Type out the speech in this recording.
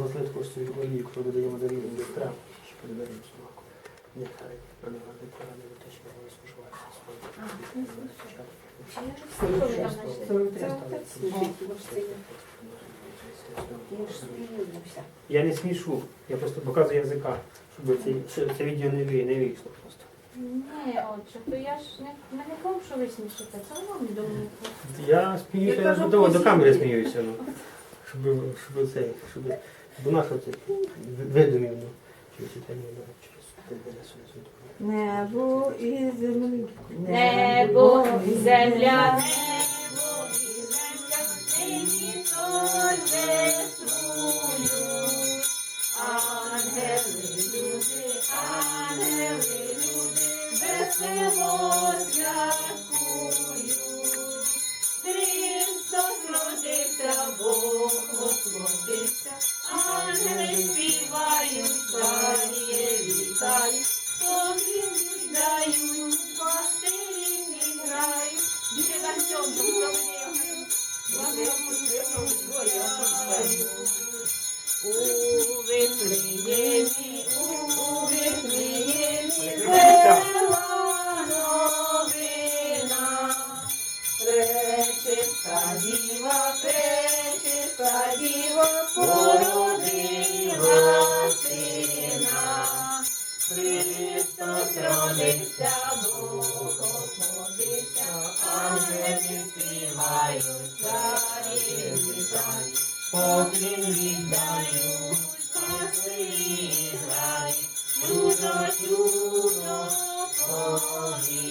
розлити свою олію, яку додаємо до рівня до крем, ще передаємо собаку. Нехай вона не поранила те, що вона споживається Я не смішу, я просто показую язика, щоб це, це, це відео не, ви- не вийшло просто. Ні, отже, то я ж не, не кажу, що ви смішите, це вам думаєте. Я сміюся, Я до, до камери сміюся, ну. Щоб, щоб це, щоб, бо наша це видумів, ну, через це не знаю, через Небо і земля. Небо і земля. Христос родився, Бог оплодився, ангели співають, царі вітають, Поклін віддають, пастирі грають. Біля на цьому, у Вифлеємі, у Вифлеємі, вела новина. Пречиста діва, пречиста діва, породила Христос родився, Бог оплодився, ангели співають, царі вітають, поклін віддають, спаси грають, чудо, чудо, повідають.